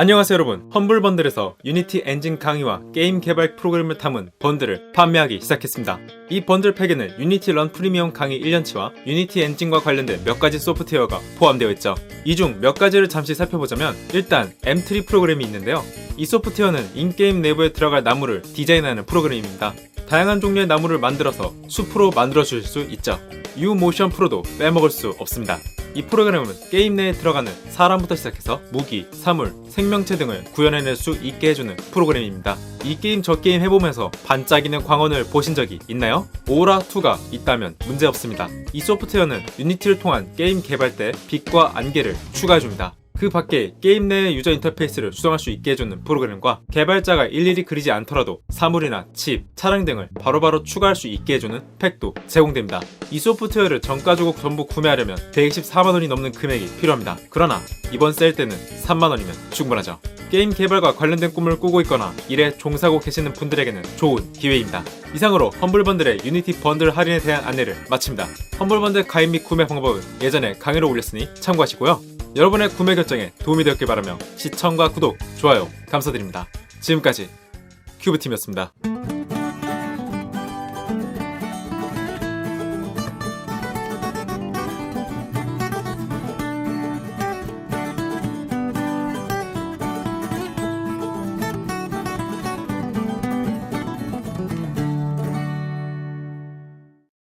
안녕하세요 여러분. 험블 번들에서 유니티 엔진 강의와 게임 개발 프로그램을 담은 번들을 판매하기 시작했습니다. 이 번들 팩에는 유니티 런 프리미엄 강의 1년치와 유니티 엔진과 관련된 몇 가지 소프트웨어가 포함되어 있죠. 이 중 몇 가지를 잠시 살펴보자면 일단 M3 프로그램이 있는데요. 이 소프트웨어는 인게임 내부에 들어갈 나무를 디자인하는 프로그램입니다. 다양한 종류의 나무를 만들어서 숲으로 만들어 주실 수 있죠. 유모션 프로도 빼먹을 수 없습니다 이 프로그램은 게임 내에 들어가는 사람부터 시작해서 무기, 사물, 생명체 등을 구현해낼 수 있게 해주는 프로그램입니다. 이 게임 저 게임 해보면서 반짝이는 광원을 보신 적이 있나요? 오라2가 있다면 문제없습니다. 이 소프트웨어는 유니티를 통한 게임 개발 때 빛과 안개를 추가해줍니다. 그 밖에 게임 내의 유저 인터페이스를 수정할 수 있게 해주는 프로그램과 개발자가 일일이 그리지 않더라도 사물이나 칩, 차량 등을 바로바로 추가할 수 있게 해주는 팩도 제공됩니다. 이 소프트웨어를 정가 주고 전부 구매하려면 124만원이 넘는 금액이 필요합니다. 그러나 이번 세일 때는 3만원이면 충분하죠. 게임 개발과 관련된 꿈을 꾸고 있거나 일에 종사하고 계시는 분들에게는 좋은 기회입니다. 이상으로 험블번들의 유니티 번들 할인에 대한 안내를 마칩니다. 험블번들 가입 및 구매 방법은 예전에 강의로 올렸으니 참고하시고요. 여러분의 구매 결정에 도움이 되었길 바라며 시청과 구독, 좋아요 감사드립니다. 지금까지 큐브팀이었습니다.